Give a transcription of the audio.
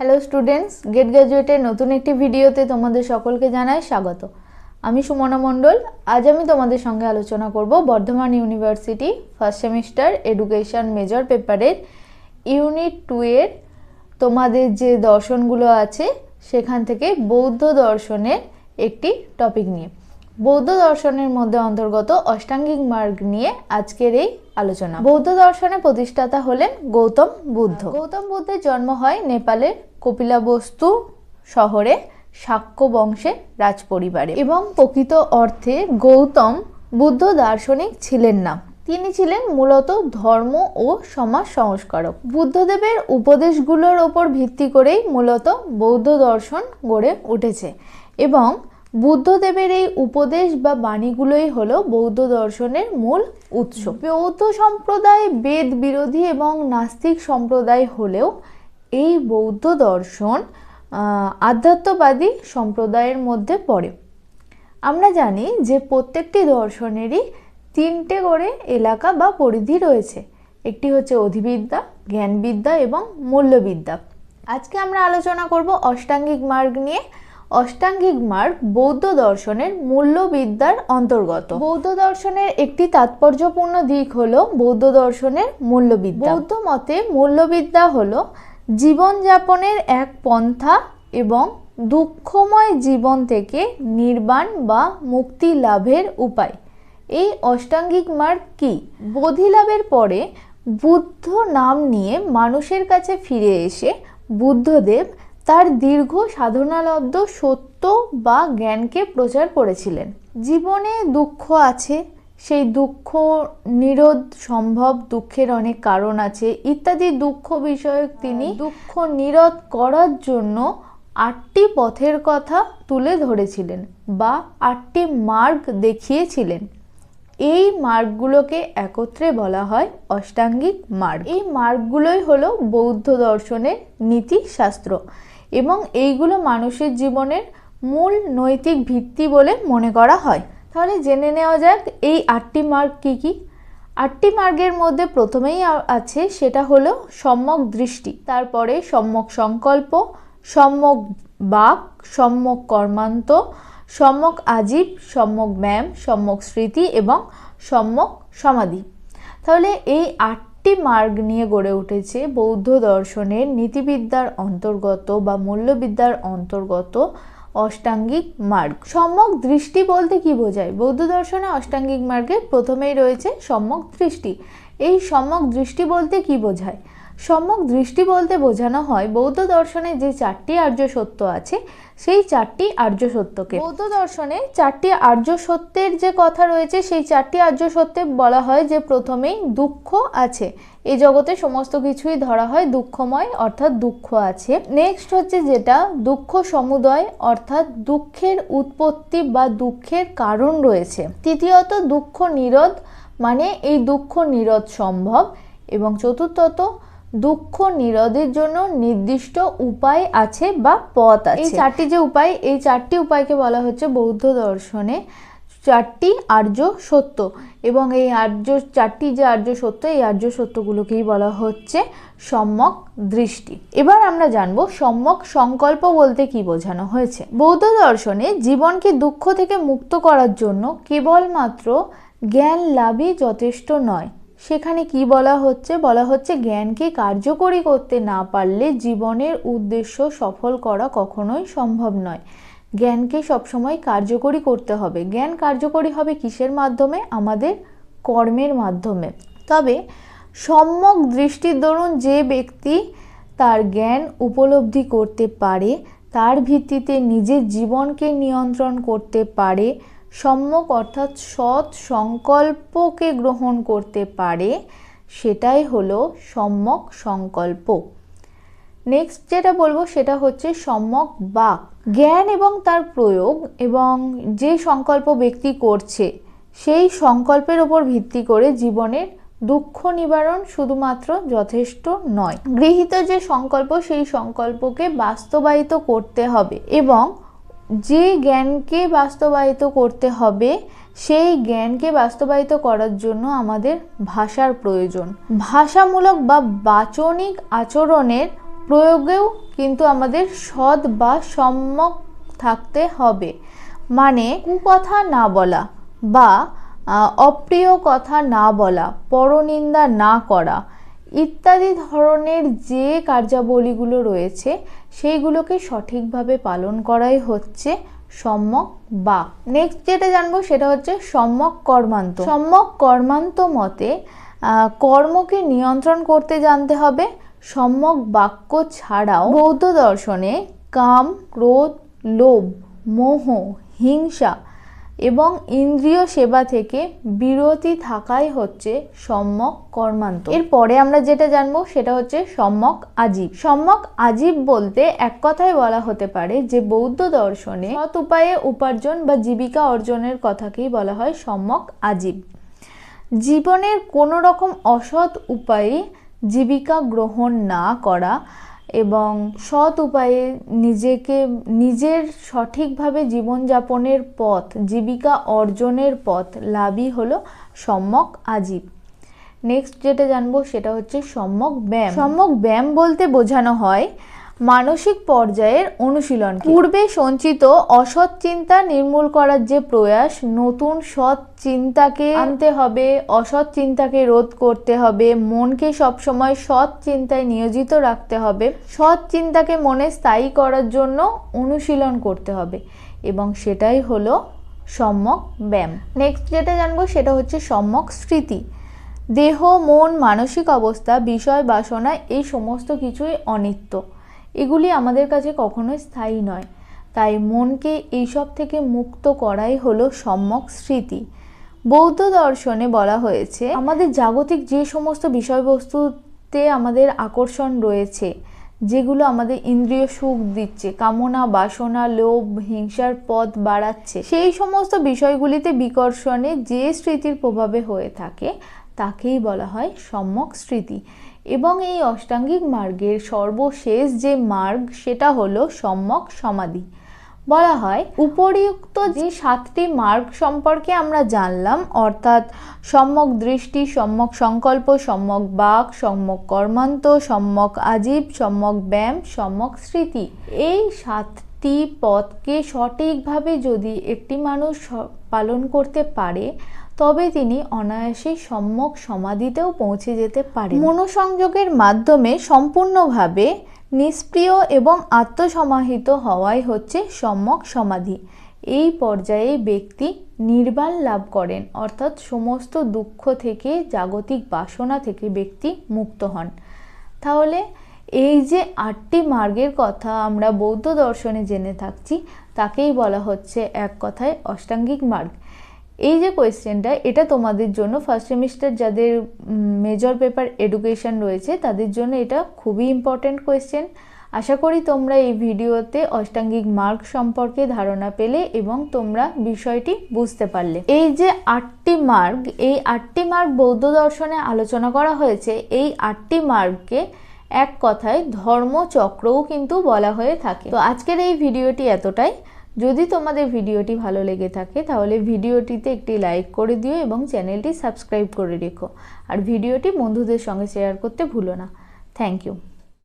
Hello students gate গ্র্যাজুয়েটের নতুন একটি ভিডিওতে তোমাদের সকলকে জানাই স্বাগত। আমি সুমনা মণ্ডল, আজ আমি তোমাদের সঙ্গে আলোচনা করব Bardhaman university first semester education major পেপারের ইউনিট টু এর তোমাদের যে দর্শনগুলো আছে, সেখান থেকে বৌদ্ধ দর্শনের একটি টপিক নিয়ে। বৌদ্ধ দর্শনের মধ্যে অন্তর্গত অষ্টাঙ্গিক মার্গ নিয়ে আজকের এই আলোচনা। বৌদ্ধ দর্শনের প্রতিষ্ঠাতা হলেন গৌতম বুদ্ধ। গৌতম বুদ্ধের জন্ম হয় নেপালের কপিলাবস্তু শহরে শাক্য বংশের রাজপরিবারে। এবং প্রকৃত অর্থে গৌতম বুদ্ধ দার্শনিক ছিলেন না। তিনি ছিলেন মূলত ধর্ম ও সমাজ সংস্কারক। বুদ্ধদেবের উপদেশগুলোর ওপর ভিত্তি করেই মূলত বৌদ্ধ দর্শন গড়ে উঠেছে। এবং বুদ্ধদেবের এই উপদেশ বা বাণীগুলোই হলো বৌদ্ধ দর্শনের মূল উৎস। বৌদ্ধ সম্প্রদায় বেদ বিরোধী এবং নাস্তিক সম্প্রদায় হলেও এই বৌদ্ধ দর্শন আধ্যাত্মবাদী সম্প্রদায়ের মধ্যে পড়ে। আমরা জানি যে প্রত্যেকটি দর্শনেরই তিনটে করে এলাকা বা পরিধি রয়েছে। একটি হচ্ছে অধিবিদ্যা, জ্ঞানবিদ্যা এবং মূল্যবিদ্যা। আজকে আমরা আলোচনা করব অষ্টাঙ্গিক মার্গ নিয়ে। অষ্টাঙ্গিক মার্গ বৌদ্ধ দর্শনের মূল্যবিদ্যার অন্তর্গত। বৌদ্ধ দর্শনের একটি তাৎপর্যপূর্ণ দিক হলো বৌদ্ধ দর্শনের মূল্যবিদ্যা। বৌদ্ধ মতে মূল্যবিদ্যা হলো জীবনযাপনের এক পন্থা এবং দুঃখময় জীবন থেকে নির্বাণ বা মুক্তি লাভের উপায়। এই অষ্টাঙ্গিক মার্গ কি? বোধি লাভের পরে বুদ্ধ নাম নিয়ে মানুষের কাছে ফিরে এসে বুদ্ধদেব তার দীর্ঘ সাধনালব্ধ সত্য বা জ্ঞানকে প্রচার করেছিলেন। জীবনে দুঃখ আছে সেই দুঃখ নিরোধ সম্ভব দুঃখের অনেক কারণ আছে। ইত্যাদি দুঃখ বিষয়ক তিনি দুঃখ নিরোধ করার জন্য আটটি পথের কথা তুলে ধরেছিলেন বা আটটি মার্গ দেখিয়েছিলেন। এই মার্গগুলোকে একত্রে বলা হয় অষ্টাঙ্গিক মার্গ। এই মার্গগুলোই হলো বৌদ্ধ দর্শনের নীতিশাস্ত্র এবং এইগুলো মানুষের জীবনের মূল নৈতিক ভিত্তি বলে মনে করা হয়। তাহলে জেনে নেওয়া যাক, এই আটটি মার্গ কি কি? আটটি মার্গের মধ্যে প্রথমেই আছে সেটা হলো সম্যক দৃষ্টি, তারপরে সম্যক সংকল্প, সম্যক বাক, সম্যক কর্মান্ত, সম্যক আজীব, সম্যক ব্যায়াম, সম্যক স্মৃতি এবং সম্যক সমাধি। তাহলে এই আটটি মার্গ নিয়ে গড়ে উঠেছে বৌদ্ধ দর্শনের নীতিবিদ্যার অন্তর্গত বা মূল্যবিদ্যার অন্তর্গত অষ্টাঙ্গিক মার্গ। সম্যক দৃষ্টি বলতে কি বোঝায়? বৌদ্ধ দর্শনে অষ্টাঙ্গিক মার্গে প্রথমেই রয়েছে সম্যক দৃষ্টি। এই সম্যক দৃষ্টি বলতে কি বোঝায়? সম্যক দৃষ্টি বলতে বোঝানো হয় বৌদ্ধ দর্শনে যে চারটি আর্য সত্য আছে, সেই চারটি আর্য সত্যকে। বৌদ্ধ দর্শনে চারটি আর্য সত্যের যে কথা রয়েছে, সেই চারটি আর্য সত্যে বলা হয় যে প্রথমেই দুঃখ আছে। এই জগতে সমস্ত কিছুই ধরা হয় দুঃখময় অর্থাৎ দুঃখ আছে। নেক্সট হচ্ছে যেটা, দুঃখ সমুদয় অর্থাৎ দুঃখের উৎপত্তি বা দুঃখের কারণ রয়েছে। তৃতীয়ত, দুঃখ নিরোধ মানে এই দুঃখ নিরোধ সম্ভব। এবং চতুর্থত দুঃখ নিরোধের জন্য নির্দিষ্ট উপায় আছে বা পথ আছে? এই চারটি যে উপায় এই চারটি উপায়কে বলা হচ্ছে বৌদ্ধ দর্শনে। চারটি আর্য সত্য এবং এই আর্য চারটি যে আর্য সত্য এই আর্য সত্যগুলোকেই বলা হচ্ছে সম্যক দৃষ্টি। এবার আমরা জানব সম্যক সংকল্প বলতে কি বোঝানো হয়েছে? বৌদ্ধ দর্শনে জীবনকে দুঃখ থেকে মুক্ত করার জন্য কেবলমাত্র জ্ঞান লাভই যথেষ্ট নয়। সেখানে কি বলা হচ্ছে? বলা হচ্ছে জ্ঞানকে কার্যকরী করতে না পারলে জীবনের উদ্দেশ্য সফল করা কখনোই সম্ভব নয়। জ্ঞানকে সবসময় কার্যকরী করতে হবে। জ্ঞান কার্যকরী হবে কিসের মাধ্যমে? আমাদের কর্মের মাধ্যমে। তবে সম্যক দৃষ্টির দরুন যে ব্যক্তি তার জ্ঞান উপলব্ধি করতে পারে, তার ভিত্তিতে নিজের জীবনকে নিয়ন্ত্রণ করতে পারে সম্যক অর্থাৎ সৎ সংকল্পকে গ্রহণ করতে পারে, সেটাই হলো সম্যক সংকল্প। নেক্সট যেটা বলব সেটা হচ্ছে সম্যক বাক জ্ঞান এবং তার প্রয়োগ এবং যে সংকল্প ব্যক্তি করছে, সেই সংকল্পের ওপর ভিত্তি করে জীবনের দুঃখ নিবারণ শুধুমাত্র যথেষ্ট নয়। গৃহীত যে সংকল্প, সেই সংকল্পকে বাস্তবায়িত করতে হবে এবং যে জ্ঞানকে বাস্তবায়িত করতে হবে, সেই জ্ঞানকে বাস্তবায়িত করার জন্য আমাদের ভাষার প্রয়োজন। ভাষামূলক বা বাচনিক আচরণের প্রয়োগেও কিন্তু আমাদের সৎ বা সম্যক থাকতে হবে। মানে কুকথা না বলা বা অপ্রিয় কথা না বলা, পরনিন্দা না করা ইত্যাদি ধরনের যে কার্যাবলীগুলো রয়েছে, সেইগুলোকে সঠিকভাবে পালন করাই হচ্ছে সম্যক বা। নেক্সট যেটা জানব সেটা হচ্ছে সম্যক কর্মান্ত। সম্যক কর্মান্ত মতে কর্মকে নিয়ন্ত্রণ করতে জানতে হবে। সম্যক বাক্য ছাড়াও বৌদ্ধ দর্শনে কাম, ক্রোধ, লোভ, মোহ, হিংসা এবং ইন্দ্রিয় সেবা থেকে বিরতি থাকাই হচ্ছে সম্যক কর্মান্ত। এরপরে আমরা যেটা জানব সেটা হচ্ছে সম্যক আজীব। সম্যক আজীব বলতে এক কথায় বলা হতে পারে যে বৌদ্ধ দর্শনে সৎ উপায়ে উপার্জন বা জীবিকা অর্জনের কথাকেই বলা হয় সম্যক আজীব। জীবনের কোনো রকম অসৎ উপায়ে জীবিকা গ্রহণ না করা এবং সৎ উপায়ে নিজেকে, নিজের সঠিকভাবে জীবনযাপনের পথ, জীবিকা অর্জনের পথ, লাভই হলো সম্যক আজীব। নেক্সট যেটা জানব সেটা হচ্ছে সম্যক ব্যায়াম। সম্যক ব্যায়াম বলতে বোঝানো হয় মানসিক পর্যায়ের অনুশীলন পূর্বে সঞ্চিত অসৎ চিন্তা নির্মূল করার যে প্রয়াস, নতুন সৎ চিন্তাকে আনতে হবে, অসৎ চিন্তাকে রোধ করতে হবে, মনকে সবসময় সৎ চিন্তায় নিয়োজিত রাখতে হবে, সৎ চিন্তাকে মনে স্থায়ী করার জন্য অনুশীলন করতে হবে এবং সেটাই হলো সম্যক ব্যায়াম। নেক্সট যেটা জানব সেটা হচ্ছে সম্যক স্মৃতি। দেহ, মন, মানসিক অবস্থা, বিষয়, বাসনা এই সমস্ত কিছুই অনিত্য। এগুলি আমাদের কাছে কখনোই স্থায়ী নয়। তাই মনকে এইসব থেকে মুক্ত করাই হলো সম্যক স্মৃতি। বৌদ্ধ দর্শনে বলা হয়েছে, আমাদের জাগতিক যে সমস্ত বিষয়বস্তুতে আমাদের আকর্ষণ রয়েছে, যেগুলো আমাদের ইন্দ্রিয় সুখ দিচ্ছে, কামনা, বাসনা, লোভ, হিংসার পথ বাড়াচ্ছে, সেই সমস্ত বিষয়গুলিতে বিকর্ষণে যে স্মৃতির প্রভাবে হয়ে থাকে, তাকেই বলা হয় সম্যক স্মৃতি। এবং এই অষ্টাঙ্গিক মার্গের সর্বশেষ যে মার্গ, সেটা হলো সম্যক সমাধি। বলা হয়, উপরিউক্ত যে সাতটি মার্গ সম্পর্কে আমরা জানলাম, অর্থাৎ সম্যক দৃষ্টি, সম্যক সংকল্প, সম্যক বাক, সম্যক কর্মান্ত, সম্যক আজীব, সম্যক ব্যায়াম, সম্যক স্মৃতি, এই সাতটি পথকে সঠিকভাবে যদি একটি মানুষ পালন করতে পারে তবে তিনি অনায়াসে সম্যক সমাধিতেও পৌঁছে যেতে পারে মনোসংযোগের মাধ্যমে সম্পূর্ণভাবে নিষ্প্রিয় এবং আত্মসমাহিত হওয়াই হচ্ছে সম্যক সমাধি। এই পর্যায়ে ব্যক্তি নির্বাণ লাভ করেন, অর্থাৎ সমস্ত দুঃখ থেকে, জাগতিক বাসনা থেকে ব্যক্তি মুক্ত হন। তাহলে এই যে আটটি মার্গের কথা আমরা বৌদ্ধ দর্শনে জেনে থাকছি, তাকেই বলা হচ্ছে এক কথায় অষ্টাঙ্গিক মার্গ। এই যে কোয়েশ্চেনটা এটা তোমাদের জন্য ফার্স্ট সেমিস্টার যাদের মেজর পেপার এডুকেশন রয়েছে, তাদের জন্য এটা খুবই ইম্পর্ট্যান্ট কোয়েশ্চেন আশা করি তোমরা এই ভিডিওতে অষ্টাঙ্গিক মার্গ সম্পর্কে ধারণা পেলে এবং তোমরা বিষয়টি বুঝতে পারলে। এই যে আটটি মার্গ এই আটটি মার্গ বৌদ্ধ দর্শনে আলোচনা করা হয়েছে, এই আটটি মার্গকে এক কথায় ধর্মচক্রও কিন্তু বলা হয়ে থাকে। তো আজকের এই ভিডিওটি এতটাই। যদি তোমাদের ভিডিওটি ভালো লেগে থাকে, তাহলে ভিডিওটিতে একটি লাইক করে দিও এবং চ্যানেলটি সাবস্ক্রাইব করে রেখো। আর ভিডিওটি বন্ধুদের সঙ্গে শেয়ার করতে ভুলো না। Thank you